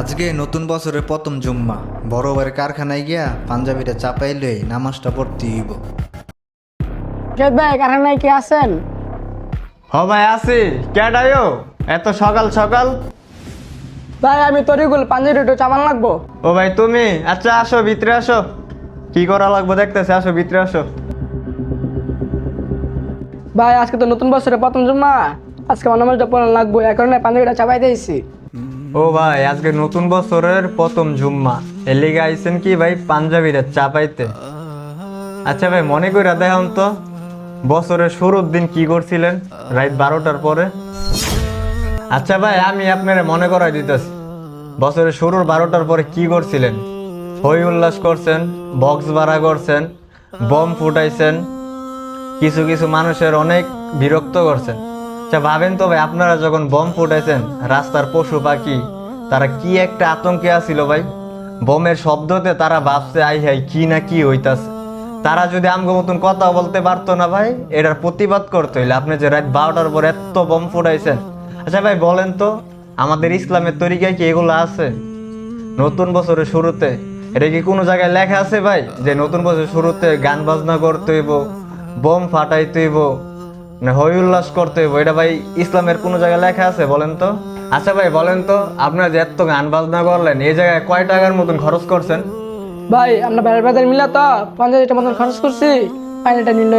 আজকে নতুন বছরের প্রথম জুম্মা। বড় কারখানায় গিয়া পাঞ্জাবিটা চাপাই লই নামাজটা পড়তে হইব। ভাই কারখানায় কি আছেন? হ ভাই আছি। কেডাইও এত সকাল সকাল? ভাই আমি তরিগুল পাঞ্জাবি একটু চামান লাগবো। ও ভাই তুমি? আচ্ছা আসো ভিতরে আসো। কি করা লাগবে দেখতেছে আসো ভিতরে আসো। ভাই আজকে তো নতুন বছরের প্রথম জমা আজকে আমার নামাজটা পড়ান লাগবো এই কারণে পাঞ্জাবিটা চাপাই দিয়েছি। ও ভাই, আজকে নতুন বছরের প্রথম জুম্মা। এর লিগে আইছেন কি ভাই পাঞ্জাবিরে চাপাইতে আচ্ছা ভাই, মনে করে দেখান তো, বছরের শুরুর দিন কি করছিলেন রাত বারোটার পরে? আচ্ছা ভাই, আমি আপনার মনে করাই দিতেছি, বছরের শুরুর বারোটার পরে কি করছিলেন? হই উল্লাস করছেন, বক্স ভাড়া করছেন, বম ফুটাইছেন, কিছু কিছু মানুষের অনেক বিরক্ত করছেন। আচ্ছা ভাবেন তো ভাই, আপনারা যখন বম ফুটাইছেন, রাস্তার পশু পাখি, তারা কি একটা আতঙ্কে আছিল ভাই? বোমের শব্দতে তারা ভাবছে, আই হাই কি না কি হইতাছে? তারা যদি আমগো মতন কথা বলতে পারতো না ভাই, এটার প্রতিবাদ করতে হইলে আপনি যে রাত বারোটার পর এত বম ফুটাইছেন। আচ্ছা ভাই, বলেন তো, আমাদের ইসলামের তরিকায় কি এগুলো আছে? নতুন বছরের শুরুতে, এটা কি কোনো জায়গায় লেখা আছে ভাই? যে নতুন বছরের শুরুতে গান বাজনা করতে হইব, বোম ফাটাইতে হইব না, হই উল্লাস করতে হইব। এটা ভাই ইসলামের কোনো জায়গায় লেখা আছে, বলেন তো? আচ্ছা ভাই, বলেন তো, আপনারা যে এত গান বাজনা করলেন, এই জায়গায় কয় টাকার মতন খরচ করছেন? ভাই, আমরা বাজার মিলা তো পঞ্চাশ মতন খরচ করছি ফাইনালটা নিল